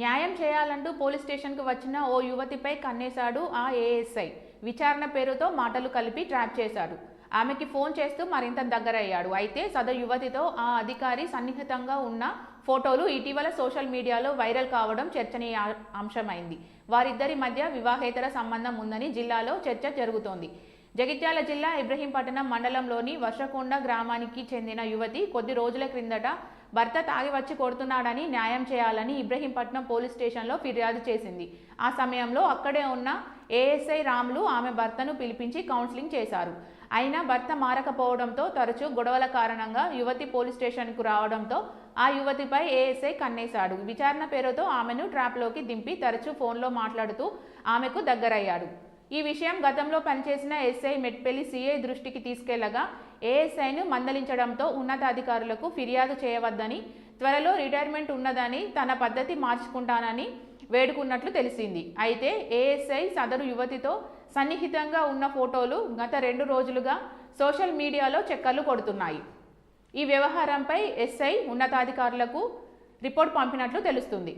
న్యాయం చేయాలంటూ పోలీస్ స్టేషన్కు వచ్చిన ఓ యువతిపై కన్నేశాడు ఆ ఏఎస్ఐ. విచారణ పేరుతో మాటలు కలిపి ట్రాప్ చేశాడు. ఆమెకి ఫోన్ చేస్తూ మరింత దగ్గరయ్యాడు. అయితే సదరు యువతితో ఆ అధికారి సన్నిహితంగా ఉన్న ఫోటోలు ఇటీవల సోషల్ మీడియాలో వైరల్ కావడం చర్చనీయ అంశమైంది. వారిద్దరి మధ్య వివాహేతర సంబంధం ఉందని జిల్లాలో చర్చ జరుగుతోంది. జగిత్యాల జిల్లా ఇబ్రహీంపట్నం మండలంలోని వర్షకొండ గ్రామానికి చెందిన యువతి కొద్ది రోజుల క్రిందట భర్త తాగి వచ్చి కొడుతున్నాడని న్యాయం చేయాలని ఇబ్రహీంపట్నం పోలీస్ స్టేషన్లో ఫిర్యాదు చేసింది. ఆ సమయంలో అక్కడే ఉన్న ఏఎస్ఐ రాములు ఆమె భర్తను పిలిపించి కౌన్సిలింగ్ చేశారు. అయినా భర్త మారకపోవడంతో తరచూ గొడవల కారణంగా యువతి పోలీస్ స్టేషన్కు రావడంతో ఆ యువతిపై ఏఎస్ఐ కన్నేశాడు. విచారణ పేరుతో ఆమెను ట్రాప్లోకి దింపి తరచూ ఫోన్లో మాట్లాడుతూ ఆమెకు దగ్గరయ్యాడు. ఈ విషయం గతంలో పనిచేసిన ఎస్ఐ మెట్పెల్లి సిఐ దృష్టికి తీసుకెళ్ళగా ఏఎస్ఐను మందలించడంతో ఉన్నతాధికారులకు ఫిర్యాదు చేయవద్దని త్వరలో రిటైర్మెంట్ ఉన్నదని తన పద్ధతి మార్చుకుంటానని వేడుకున్నట్లు తెలిసింది. అయితే ఏఎస్ఐ సదరు యువతితో సన్నిహితంగా ఉన్న ఫోటోలు గత రెండు రోజులుగా సోషల్ మీడియాలో చెక్కర్లు కొడుతున్నాయి. ఈ వ్యవహారంపై ఎస్ఐ ఉన్నతాధికారులకు రిపోర్ట్ పంపినట్లు తెలుస్తుంది.